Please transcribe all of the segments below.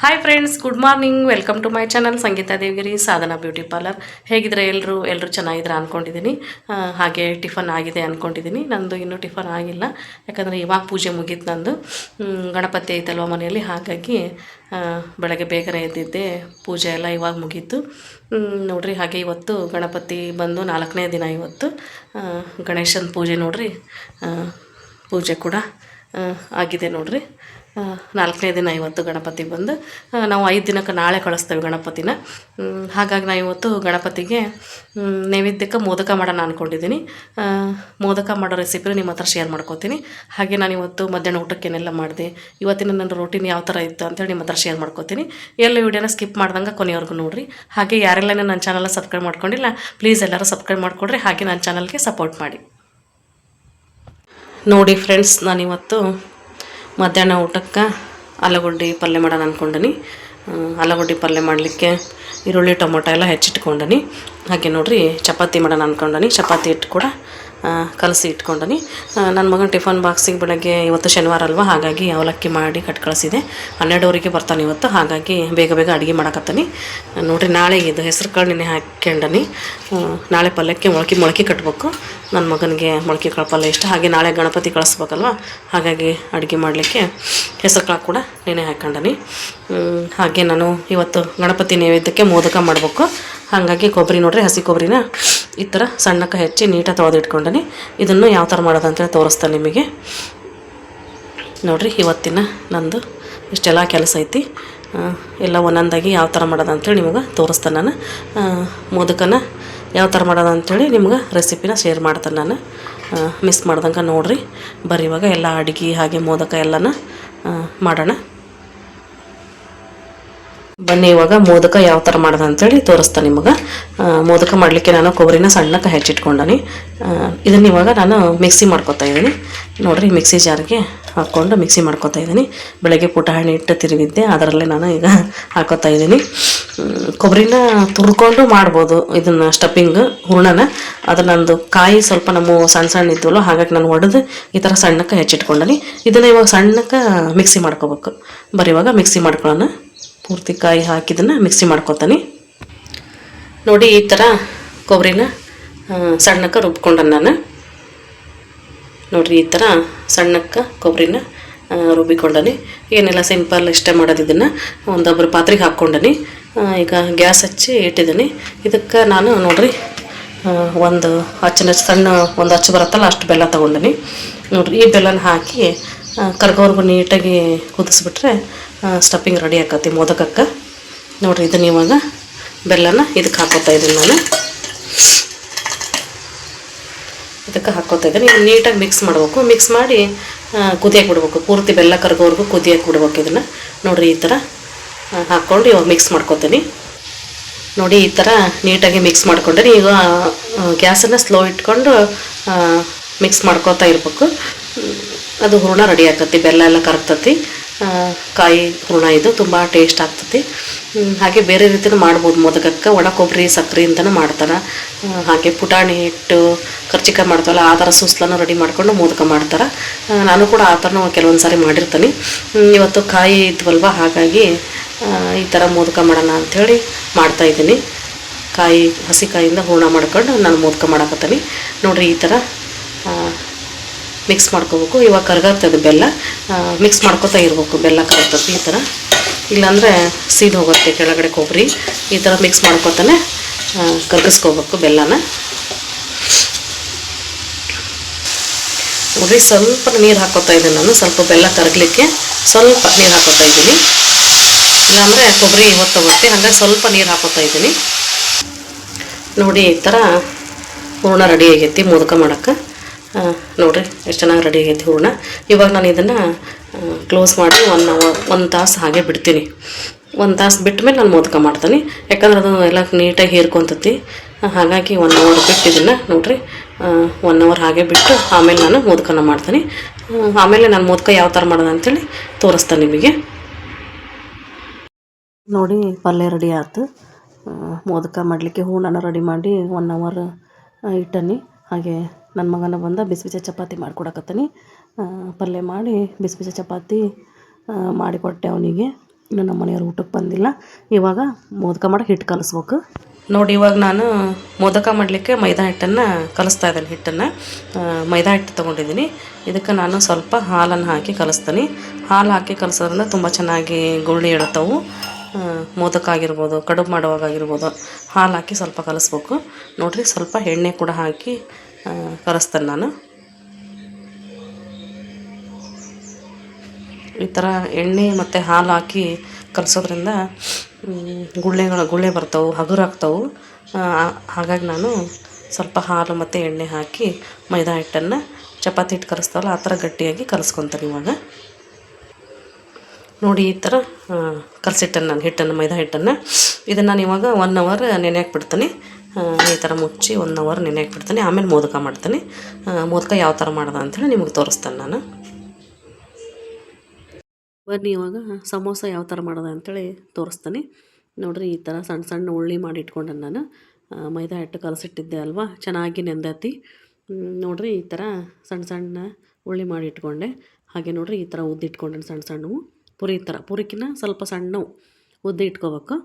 Hi friends good morning welcome to my channel Sangeeta Devagiri Sadhana beauty parlour ಹೇಗಿದ್ರೆ ಎಲ್ಲರೂ ಎಲ್ಲರೂ ಚೆನ್ನಾಗಿದ್ರೆ ಅಂದ್ಕೊಂಡಿದ್ದೀನಿ ಹಾಗೆ ಟಿಫನ್ ಆಗಿದೆ ಅಂದ್ಕೊಂಡಿದ್ದೀನಿ ನಂದು ಇನ್ನೂ ಟಿಫನ್ ಆಗಿಲ್ಲ. ಯಾಕಂದರೆ ಇವಾಗ ಪೂಜೆ ಮುಗೀತು ನಂದು. ಗಣಪತಿ ಐತಲ್ವ ಮನೆಯಲ್ಲಿ? ಹಾಗಾಗಿ ಬೆಳಗ್ಗೆ ಬೇಗನೆ ಎದ್ದಿದ್ದೆ. ಪೂಜೆ ಎಲ್ಲ ಇವಾಗ ಮುಗೀತು. ನೋಡಿರಿ ಹಾಗೆ ಇವತ್ತು ಗಣಪತಿ ಬಂದು ನಾಲ್ಕನೇ ದಿನ ಇವತ್ತು. ಗಣೇಶನ ಪೂಜೆ ನೋಡಿರಿ. ಪೂಜೆ ಕೂಡ ಆಗಿದೆ ನೋಡ್ರಿ. ನಾಲ್ಕನೇ ದಿನ ಇವತ್ತು ಗಣಪತಿ ಬಂದು ನಾವು ಐದು ದಿನಕ್ಕೆ ನಾಳೆ ಕಳಿಸ್ತೇವೆ ಗಣಪತಿನ. ಹಾಗಾಗಿ ನಾನು ಇವತ್ತು ಗಣಪತಿಗೆ ನೈವೇದ್ಯಕ್ಕೆ ಮೋದಕ ಮಾಡೋಣ ಅಂದ್ಕೊಂಡಿದ್ದೀನಿ ಮೋದಕ ಮಾಡೋ ರೆಸಿಪಿನ ನಿಮ್ಮ ಹತ್ರ ಶೇರ್ ಮಾಡ್ಕೋತೀನಿ. ಹಾಗೆ ನಾನು ಇವತ್ತು ಮಧ್ಯಾಹ್ನ ಊಟಕ್ಕೇನೆಲ್ಲ ಮಾಡಿದೆ, ಇವತ್ತಿನ ನನ್ನ ರೂಟೀನ್ ಯಾವ ಥರ ಇತ್ತು ಅಂತೇಳಿ ನಿಮ್ಮ ಹತ್ರ ಶೇರ್ ಮಾಡ್ಕೋತೀನಿ. ಎಲ್ಲ ವಿಡಿಯೋನ ಸ್ಕಿಪ್ ಮಾಡ್ದಂಗೆ ಕೊನೆಯವರೆಗೂ ನೋಡಿರಿ. ಹಾಗೆ ಯಾರೆಲ್ಲ ನನ್ನ ಚಾನಲ್ ಸಬ್ಸ್ಕ್ರೈಬ್ ಮಾಡ್ಕೊಂಡಿಲ್ಲ ಪ್ಲೀಸ್ ಎಲ್ಲರೂ ಸಬ್ಸ್ಕ್ರೈಬ್ ಮಾಡ್ಕೊಡ್ರಿ. ಹಾಗೆ ನನ್ನ ಚಾನಲ್ಗೆ ಸಪೋರ್ಟ್ ಮಾಡಿ. ನೋಡಿ ಫ್ರೆಂಡ್ಸ್ ನಾನಿವತ್ತು ಮಧ್ಯಾಹ್ನ ಊಟಕ್ಕೆ ಆಲೂಗಡ್ಡೆ ಪಲ್ಯ ಮಾಡೋಣ ಅಂದ್ಕೊಂಡನಿ ಆಲೂಗಡ್ಡೆ ಪಲ್ಯ ಮಾಡಲಿಕ್ಕೆ ಈರುಳ್ಳಿ, ಟೊಮೊಟೊ ಎಲ್ಲ ಹೆಚ್ಚಿಟ್ಕೊಂಡನಿ. ಹಾಗೆ ನೋಡಿರಿ, ಚಪಾತಿ ಮಾಡೋಣ ಅಂದ್ಕೊಂಡನಿ ಚಪಾತಿ ಹಿಟ್ಟು ಕೂಡ ಕಲಸಿ ಇಟ್ಕೊಂಡನಿ. ನನ್ನ ಮಗನ ಟಿಫನ್ ಬಾಕ್ಸಿಗೆ ಬೆಳಗ್ಗೆ ಇವತ್ತು ಶನಿವಾರ ಅಲ್ವಾ, ಹಾಗಾಗಿ ಅವಲಕ್ಕಿ ಮಾಡಿ ಕಟ್ ಕಳಿಸಿದೆ. ಹನ್ನೆರಡುವರೆಗೆ ಬರ್ತಾನೆ ಇವತ್ತು, ಹಾಗಾಗಿ ಬೇಗ ಬೇಗ ಅಡುಗೆ ಮಾಡಕತ್ತಾನೆ. ನೋಡಿರಿ, ನಾಳೆ ಇದು ಹೆಸರು ಕಾಳು ನೆನೆ ಹಾಕ್ಯಂಡನಿ. ನಾಳೆ ಪಲ್ಯಕ್ಕೆ ಮೊಳಕೆ ಮೊಳಕೆ ಕಟ್ಟಬೇಕು ನನ್ನ ಮಗನಿಗೆ ಮೊಳಕೆ ಕಾಳು ಪಲ್ಯ ಇಷ್ಟ. ಹಾಗೆ ನಾಳೆ ಗಣಪತಿ ಕಳಿಸ್ಬೇಕಲ್ವ, ಹಾಗಾಗಿ ಅಡುಗೆ ಮಾಡಲಿಕ್ಕೆ ಹೆಸರು ಕಾಳು ಕೂಡ ನೆನೆ ಹಾಕ್ಕೊಂಡನಿ ಹಾಗೆ ನಾನು ಇವತ್ತು ಗಣಪತಿ ನೈವೇದ್ಯಕ್ಕೆ ಮೋದಕ ಮಾಡಬೇಕು. ಹಾಗಾಗಿ ಕೊಬ್ಬರಿ ನೋಡಿರಿ, ಹಸಿ ಕೊಬ್ಬರಿನ ಈ ಥರ ಸಣ್ಣಕ್ಕೆ ಹೆಚ್ಚಿ ನೀಟಾಗಿ ತೊಳೆದಿಟ್ಕೊಂಡನಿ. ಇದನ್ನು ಯಾವ ಥರ ಮಾಡೋದು ಅಂತೇಳಿ ತೋರಿಸ್ತಾನೆ ನಿಮಗೆ. ನೋಡಿರಿ ಇವತ್ತಿನ ನಂದು ಇಷ್ಟೆಲ್ಲ ಕೆಲಸ ಐತಿ. ಎಲ್ಲ ಒಂದೊಂದಾಗಿ ಯಾವ ಥರ ಮಾಡೋದು ಅಂಥೇಳಿ ನಿಮಗೆ ತೋರಿಸ್ತಾನೆ ನಾನು. ಮೋದಕನ ಯಾವ ಥರ ಮಾಡೋದು ಅಂಥೇಳಿ ನಿಮ್ಗೆ ರೆಸಿಪಿನ ಶೇರ್ ಮಾಡ್ತೇನೆ ನಾನು. ಮಿಸ್ ಮಾಡ್ದಂಗೆ ನೋಡಿರಿ. ಬರೀ ಇವಾಗ ಎಲ್ಲ ಅಡುಗೆ ಹಾಗೆ ಮೋದಕ ಎಲ್ಲನ ಮಾಡೋಣ. ಬನ್ನಿ, ಇವಾಗ ಮೋದಕ ಯಾವ ಥರ ಮಾಡೋದು ಅಂತೇಳಿ ತೋರಿಸ್ತಾ ನಿಮಗೆ. ಮೋದಕ ಮಾಡಲಿಕ್ಕೆ ನಾನು ಕೊಬ್ಬರಿನ ಸಣ್ಣಕ್ಕೆ ಹೆಚ್ಚಿಟ್ಕೊಂಡನಿ. ಇದನ್ನು ಇವಾಗ ನಾನು ಮಿಕ್ಸಿ ಮಾಡ್ಕೊತಾ ಇದ್ದೀನಿ. ನೋಡಿರಿ, ಮಿಕ್ಸಿ ಜಾರಿಗೆ ಹಾಕ್ಕೊಂಡು ಮಿಕ್ಸಿ ಮಾಡ್ಕೊತಾ ಇದ್ದೀನಿ. ಬೆಳಗ್ಗೆ ಪುಟಾಣಿ ಇಟ್ಟು ತಿರುವಿದ್ದೆ ಅದರಲ್ಲೇ ನಾನು ಈಗ ಹಾಕೋತಾ ಇದ್ದೀನಿ. ಕೊಬ್ಬರಿನ ತುರ್ಕೊಂಡು ಮಾಡ್ಬೋದು ಇದನ್ನು ಸ್ಟಫಿಂಗ್ ಹೂರ್ಣನ. ಅದು ನಂದು ಕಾಯಿ ಸ್ವಲ್ಪ ನಮ್ಮ ಸಣ್ಣ ಸಣ್ಣ ಇದ್ವಲ್ಲ, ಹಾಗಾಗಿ ನಾನು ಒಡೆದು ಈ ಥರ ಸಣ್ಣಕ್ಕೆ ಹೆಚ್ಚಿಟ್ಕೊಂಡನಿ. ಇದನ್ನು ಇವಾಗ ಸಣ್ಣಕ್ಕೆ ಮಿಕ್ಸಿ ಮಾಡ್ಕೋಬೇಕು. ಬರೀ ಇವಾಗ ಮಿಕ್ಸಿ ಮಾಡ್ಕೊಳ್ಳೋಣ. ಪೂರ್ತಿ ಕಾಯಿ ಹಾಕಿದ್ದನ್ನು ಮಿಕ್ಸಿ ಮಾಡ್ಕೊತಾನೆ ನೋಡಿ ಈ ಥರ ಕೊಬ್ಬರಿನ ಸಣ್ಣಕ್ಕೆ ರುಬ್ಕೊಂಡ ನಾನು. ನೋಡಿರಿ ಈ ಥರ ಸಣ್ಣಕ್ಕೆ ಕೊಬ್ಬರಿನ ರುಬ್ಬಿಕೊಂಡನಿ. ಏನೆಲ್ಲ ಸಿಂಪಲ್ ಇಷ್ಟೇ ಮಾಡೋದು ಇದನ್ನು. ಒಂದೊಬ್ಬರು ಪಾತ್ರೆಗೆ ಹಾಕ್ಕೊಂಡನಿ. ಈಗ ಗ್ಯಾಸ್ ಹಚ್ಚಿ ಇಟ್ಟಿದ್ದೀನಿ ಇದಕ್ಕೆ ನಾನು ನೋಡ್ರಿ ಒಂದು ಹಚ್ಚನ ಸಣ್ಣ, ಒಂದು ಹಚ್ಚು ಬರುತ್ತಲ್ಲ ಅಷ್ಟು ಬೆಲ್ಲ ತೊಗೊಂಡಿನಿ. ನೋಡಿರಿ ಈ ಬೆಲ್ಲನ ಹಾಕಿ ಆ, ಕರ್ಗೋವರೆಗೂ ನೀಟಾಗಿ ಕುದಿಸ್ಬಿಟ್ರೆ ಸ್ಟಫಿಂಗ್ ರೆಡಿ ಆಕತಿ ಮೋದಕಕ್ಕೆ. ನೋಡಿರಿ ಇದನ್ನ ಇವಾಗ ಬೆಲ್ಲನ ಇದಕ್ಕೆ ಹಾಕೋತಾ ಇದ್ದೀನಿ ನಾನು. ಇದಕ್ಕೆ ಹಾಕೋತಾ ಇದ್ದೀನಿ ನೀಟಾಗಿ ಮಿಕ್ಸ್ ಮಾಡಬೇಕು. ಮಿಕ್ಸ್ ಮಾಡಿ ಕುದಿಯಕ್ಕೆ ಬಿಡ್ಬೇಕು. ಪೂರ್ತಿ ಬೆಲ್ಲ ಕರ್ಗೋವರೆಗೂ ಕುದಿಯಕ್ಕೆ ಬಿಡ್ಬೇಕು ಇದನ್ನು. ನೋಡ್ರಿ ಈ ಥರ ಹಾಕ್ಕೊಂಡು ಇವಾಗ ಮಿಕ್ಸ್ ಮಾಡ್ಕೋತೀನಿ. ನೋಡಿ ಈ ಥರ ನೀಟಾಗಿ ಮಿಕ್ಸ್ ಮಾಡ್ಕೊಂಡ್ರೆ ಈಗ ಗ್ಯಾಸನ್ನು ಸ್ಲೋ ಇಟ್ಕೊಂಡು ಮಿಕ್ಸ್ ಮಾಡ್ಕೊತಾ ಇರ್ಬೇಕು. ಅದು ಹೂರ್ಣ ರೆಡಿ ಆಗ್ತತಿ, ಬೆಲ್ಲ ಎಲ್ಲ ಕರಗ್ತತಿ ಕಾಯಿ ಹೂರ್ಣ ಇದು ತುಂಬ ಟೇಸ್ಟ್ ಆಗ್ತತಿ. ಹಾಗೆ ಬೇರೆ ರೀತಿಯೂ ಮಾಡ್ಬೋದು ಮೋದಕಕ್ಕೆ ಒಣ ಕೊಬ್ಬರಿ ಸಕ್ಕರೆ ಅಂತಲೂ ಮಾಡ್ತಾರೆ. ಹಾಗೆ ಪುಟಾಣಿ ಹಿಟ್ಟು, ಕರ್ಚಿಕಾಯಿ ಮಾಡ್ತಾವಲ್ಲ, ಆ ಥರ ಸುಸ್ಲನ್ನು ರೆಡಿ ಮಾಡ್ಕೊಂಡು ಮೋದಕ ಮಾಡ್ತಾರೆ. ನಾನು ಕೂಡ ಆ ಥರನೂ ಕೆಲವೊಂದು ಸಾರಿ ಮಾಡಿರ್ತೀನಿ. ಇವತ್ತು ಕಾಯಿ ಇದ್ವಲ್ವ? ಹಾಗಾಗಿ ಈ ಥರ ಮೋದಕ ಮಾಡೋಣ ಅಂಥೇಳಿ ಮಾಡ್ತಾಯಿದ್ದೀನಿ ಕಾಯಿ, ಹಸಿ ಕಾಯಿಂದ ಹೂರ್ಣ ಮಾಡ್ಕೊಂಡು ನಾನು ಮೋದಕ ಮಾಡಕತ್ತೀನಿ. ನೋಡಿರಿ ಈ ಥರ ಮಿಕ್ಸ್ ಮಾಡ್ಕೋಬೇಕು. ಇವಾಗ ಕರ್ಗತ್ತದು ಬೆಲ್ಲ ಮಿಕ್ಸ್ ಮಾಡ್ಕೊತಾ ಇರ್ಬೇಕು. ಬೆಲ್ಲ ಕರಗ್ತದೆ ಈ ಥರ ಇಲ್ಲಾಂದರೆ ಸೀದ್ ಹೋಗುತ್ತೆ ಕೆಳಗಡೆ ಕೊಬ್ಬರಿ. ಈ ಥರ ಮಿಕ್ಸ್ ಮಾಡ್ಕೊತಾನೆ ಕರ್ಗಿಸ್ಕೋಬೇಕು ಬೆಲ್ಲನ. ನೋಡ್ರಿ, ಸ್ವಲ್ಪ ನೀರು ಹಾಕೋತಾ ಇದ್ದೀನಿ ನಾನು. ಸ್ವಲ್ಪ ಬೆಲ್ಲ ಕರಗಲಿಕ್ಕೆ ಸ್ವಲ್ಪ ನೀರು ಹಾಕೋತಾ ಇದ್ದೀನಿ. ಇಲ್ಲಾಂದರೆ ಕೊಬ್ಬರಿ ಹೊತ್ತೋಗುತ್ತೆ. ಹಾಗಾಗಿ ಸ್ವಲ್ಪ ನೀರು ಹಾಕೋತಾ ಇದ್ದೀನಿ. ನೋಡಿ, ಈ ಥರ ಹೂರ್ಣ ರೆಡಿ ಆಗೈತಿ, ಮೋದಕ ಮಾಡೋಕ್ಕೆ. ನೋಡಿರಿ, ಎಷ್ಟು ಚೆನ್ನಾಗಿ ರೆಡಿ ಆಗೈತಿ ಹೂರ್ಣ. ಇವಾಗ ನಾನು ಇದನ್ನು ಕ್ಲೋಸ್ ಮಾಡಿ ಒನ್ ಅವರ್ ಒಂದು ತಾಸು ಹಾಗೆ ಬಿಡ್ತೀನಿ. ಒಂದು ತಾಸು ಬಿಟ್ಟ ಮೇಲೆ ನಾನು ಮೋದಕ ಮಾಡ್ತೀನಿ. ಯಾಕಂದ್ರೆ ಅದು ಎಲ್ಲ ನೀಟಾಗಿ ಹೇರ್ಕೊತತಿ. ಹಾಗಾಗಿ ಒನ್ ಅವರ್ ಬಿಟ್ಟು ಇದನ್ನು, ನೋಡಿರಿ ಒನ್ ಅವರ್ ಹಾಗೆ ಬಿಟ್ಟು ಆಮೇಲೆ ನಾನು ಮೋದಕನ ಮಾಡ್ತೀನಿ. ಆಮೇಲೆ ನಾನು ಮೋದಕ ಯಾವ ಥರ ಮಾಡೋದು ಅಂತೇಳಿ ತೋರಿಸ್ತೇನೆ ನಿಮಗೆ. ನೋಡಿ, ಪಲ್ಯ ರೆಡಿ ಆಯ್ತು ಮೋದಕ ಮಾಡಲಿಕ್ಕೆ ಹೂರ್ಣನ ರೆಡಿ ಮಾಡಿ ಒನ್ ಅವರ್ ಇಟ್ಟನಿ. ಹಾಗೆ ನನ್ನ ಮಗನ ಬಂದ ಬಿಸಿ ಚಪಾತಿ ಮಾಡಿಕೊಡಕತ್ತೀನಿ. ಪಲ್ಯ ಮಾಡಿ ಬಿಸಿ ಬಿಸಿ ಚಪಾತಿ ಮಾಡಿಕೊಟ್ಟೆ ಅವನಿಗೆ. ಇನ್ನು ನಮ್ಮ ಮನೆಯವ್ರು ಊಟಕ್ಕೆ ಬಂದಿಲ್ಲ. ಇವಾಗ ಮೋದಕ ಮಾಡಕ್ಕೆ ಹಿಟ್ಟು ಕಲಿಸ್ಬೇಕು. ನೋಡಿ, ಇವಾಗ ನಾನು ಮೋದಕ ಮಾಡಲಿಕ್ಕೆ ಮೈದಾ ಹಿಟ್ಟನ್ನು ಕಲಿಸ್ತಾ ಇದ್ದೀನಿ ಹಿಟ್ಟನ್ನು. ಮೈದಾ ಹಿಟ್ಟು ತೊಗೊಂಡಿದ್ದೀನಿ. ಇದಕ್ಕೆ ನಾನು ಸ್ವಲ್ಪ ಹಾಲನ್ನು ಹಾಕಿ ಕಲಿಸ್ತೀನಿ. ಹಾಲು ಹಾಕಿ ಕಲಿಸೋದ್ರಿಂದ ತುಂಬ ಚೆನ್ನಾಗಿ ಗುಳ್ಳಿ ಇಡ್ತವೆ ಮೋದಕ ಆಗಿರ್ಬೋದು, ಕಡುಬು ಮಾಡುವಾಗ ಆಗಿರ್ಬೋದು, ಹಾಲು ಹಾಕಿ ಸ್ವಲ್ಪ ಕಲಿಸ್ಬೇಕು. ನೋಡಿರಿ, ಸ್ವಲ್ಪ ಎಣ್ಣೆ ಕೂಡ ಹಾಕಿ ಆ, ಕಲಿಸ್ತೇನೆ ನಾನು. ಈ ಥರ ಎಣ್ಣೆ ಮತ್ತು ಹಾಲು ಹಾಕಿ ಕಲಸೋದ್ರಿಂದ ಗುಳ್ಳೆಗಳು ಗುಳ್ಳೆ ಬರ್ತಾವೆ ಹಗುರಾಗ್ತಾವೆ ಹಾಗಾಗಿ ನಾನು ಸ್ವಲ್ಪ ಹಾಲು ಮತ್ತು ಎಣ್ಣೆ ಹಾಕಿ ಮೈದಾ ಹಿಟ್ಟನ್ನು ಚಪಾತಿ ಹಿಟ್ಟು ಕಲಿಸ್ತಾವಲ್ಲ ಆ ಥರ ಗಟ್ಟಿಯಾಗಿ ಕಲಿಸ್ಕೊತೀನಿ ಇವಾಗ. ನೋಡಿ ಈ ಥರ ಕಲಸಿಟ್ಟನ್ನು ನಾನು ಹಿಟ್ಟನ್ನು ಮೈದಾ ಹಿಟ್ಟನ್ನು. ಇದನ್ನು ನಾನು ಇವಾಗ ಒನ್ ಅವರ್ ನೆನೆ ಬಿಡ್ತೀನಿ. ಆ, ಈ ಥರ ಮುಚ್ಚಿ ಒನ್ ಅವರ್ ನೆನೆಯಕ್ಕೆ ಬಿಡ್ತೀನಿ. ಆಮೇಲೆ ಮೋದಕ ಮಾಡ್ತೀನಿ. ಮೋದಕ ಯಾವ ಥರ ಮಾಡ್ದೆ ಅಂಥೇಳಿ ನಿಮಗೆ ತೋರಿಸ್ತೇನೆ ನಾನು. ಬನ್ನಿ ಇವಾಗ ಸಮೋಸ ಯಾವ ಥರ ಮಾಡೋದು ಅಂತೇಳಿ ತೋರಿಸ್ತೀನಿ. ನೋಡಿರಿ, ಈ ಥರ ಸಣ್ಣ ಸಣ್ಣ ಉಳ್ಳಿ ಮಾಡಿ ಇಟ್ಕೊಂಡೆ ನಾನು. ಮೈದಾ ಹಿಟ್ಟು ಕಲಸಿಟ್ಟಿದ್ದೆ ಅಲ್ವಾ? ಚೆನ್ನಾಗಿ ನೆಂದತಿ. ನೋಡಿರಿ, ಈ ಥರ ಸಣ್ಣ ಸಣ್ಣ ಉಳ್ಳಿ ಮಾಡಿ ಇಟ್ಕೊಂಡೆ. ಹಾಗೆ ನೋಡಿರಿ, ಈ ಥರ ಉದ್ದಿಟ್ಕೊಂಡೆ ಸಣ್ಣ ಸಣ್ಣವು. ಪುರಿ ಥರ ಪುರಿಕಿನ ಸ್ವಲ್ಪ ಸಣ್ಣವು ಉದ್ದಿ ಇಟ್ಕೋಬೇಕು.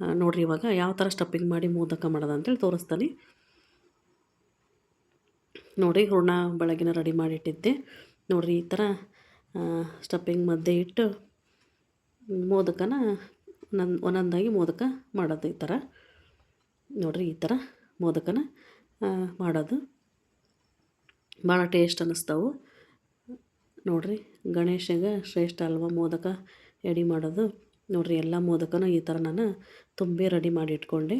ನೋಡ್ರಿ ಇವಾಗ ಯಾವ ಥರ ಸ್ಟಫಿಂಗ್ ಮಾಡಿ ಮೋದಕ ಮಾಡೋದು ಅಂತೇಳಿ ತೋರಿಸ್ತೀನಿ. ನೋಡಿ ಹೂರ್ಣ ಬೆಳಗಿನ ರೆಡಿ ಮಾಡಿಟ್ಟಿದ್ದೆ. ನೋಡಿರಿ ಈ ಥರ ಸ್ಟಫಿಂಗ್ ಮಧ್ಯೆ ಇಟ್ಟು ಮೋದಕನ ನನ್ನ ಒಂದೊಂದಾಗಿ ಮೋದಕ ಮಾಡೋದು ಈ ಥರ ನೋಡಿರಿ ಈ ಥರ ಮೋದಕನ ಮಾಡೋದು. ಭಾಳ ಟೇಸ್ಟ್ ಅನ್ನಿಸ್ತಾವು ನೋಡ್ರಿ ಗಣೇಶಗೆ ಶ್ರೇಷ್ಠ ಅಲ್ವಾ ಮೋದಕ ಎಡಿ ಮಾಡೋದು. ನೋಡ್ರಿ ಎಲ್ಲ ಮೋದಕನೂ ಈ ಥರ ನಾನು ತುಂಬಿ ರೆಡಿ ಮಾಡಿ ಇಟ್ಕೊಂಡೆ.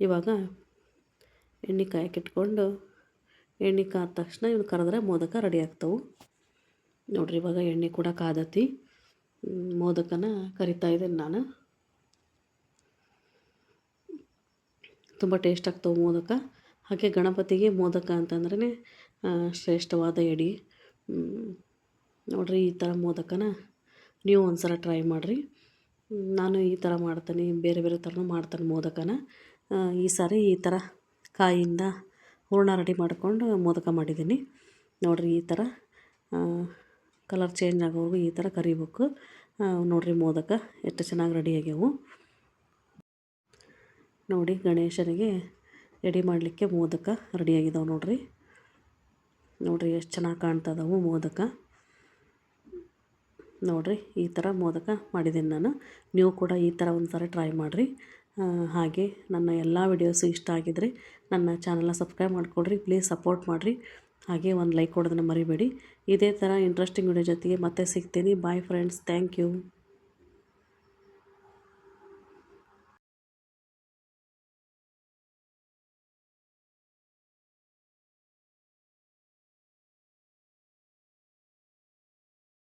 ಇವಾಗ ಎಣ್ಣೆ ಕಾಯಕ್ಕಿಟ್ಕೊಂಡು ಎಣ್ಣೆ ಕಾದ ತಕ್ಷಣ ಇವನು ಕರೆದ್ರೆ ಮೋದಕ ರೆಡಿ ಆಗ್ತವೆ. ನೋಡ್ರಿ ಇವಾಗ ಎಣ್ಣೆ ಕೂಡ ಕಾದತಿ. ಮೋದಕನ ಕರಿತಾ ಇದ್ದೀನಿ ನಾನು. ತುಂಬ ಟೇಸ್ಟ್ ಆಗ್ತವೆ ಮೋದಕ. ಹಾಗೆ ಗಣಪತಿಗೆ ಮೋದಕ ಅಂತಂದ್ರೆ ಶ್ರೇಷ್ಠವಾದ ಎಡಿ. ನೋಡ್ರಿ ಈ ಥರ ಮೋದಕನ ನೀವು ಒಂದು ಸಲ ಟ್ರೈ ಮಾಡಿರಿ. ನಾನು ಈ ಥರ ಮಾಡ್ತೀನಿ, ಬೇರೆ ಬೇರೆ ಥರನೂ ಮಾಡ್ತಾನೆ ಮೋದಕನ. ಈ ಸಾರಿ ಈ ಥರ ಕಾಯಿಂದ ಹೂರ್ಣ ರೆಡಿ ಮಾಡಿಕೊಂಡು ಮೋದಕ ಮಾಡಿದ್ದೀನಿ. ನೋಡಿರಿ ಈ ಥರ ಕಲರ್ ಚೇಂಜ್ ಆಗೋವರೆಗೂ ಈ ಥರ ಕರಿಬೇಕು. ನೋಡಿರಿ ಮೋದಕ ಎಷ್ಟು ಚೆನ್ನಾಗಿ ರೆಡಿ ಆಗ್ಯಾವು. ನೋಡಿ ಗಣೇಶನಿಗೆ ರೆಡಿ ಮಾಡಲಿಕ್ಕೆ ಮೋದಕ ರೆಡಿಯಾಗಿದ್ದಾವೆ ನೋಡಿರಿ. ನೋಡಿರಿ ಎಷ್ಟು ಚೆನ್ನಾಗಿ ಕಾಣ್ತದವು ಮೋದಕ. ನೋಡ್ರಿ, ಈ ಥರ ಮೋದಕ ಮಾಡಿದ್ದೀನಿ ನಾನು. ನೀವು ಕೂಡ ಈ ಥರ ಒಂದು ಸಾರಿ ಟ್ರೈ ಮಾಡಿರಿ ಹಾಗೆ ನನ್ನ ಎಲ್ಲ ವಿಡಿಯೋಸು ಇಷ್ಟ ಆಗಿದ್ರೆ ನನ್ನ ಚಾನಲ್ನ ಸಬ್ಸ್ಕ್ರೈಬ್ ಮಾಡಿಕೊಡ್ರಿ ಪ್ಲೀಸ್ ಸಪೋರ್ಟ್ ಮಾಡಿರಿ. ಹಾಗೆ ಒಂದು ಲೈಕ್ ಕೊಡೋದನ್ನು ಮರಿಬೇಡಿ. ಇದೇ ಥರ ಇಂಟ್ರೆಸ್ಟಿಂಗ್ ವಿಡಿಯೋ ಜೊತೆಗೆ ಮತ್ತೆ ಸಿಗ್ತೀನಿ. Bye friends thank you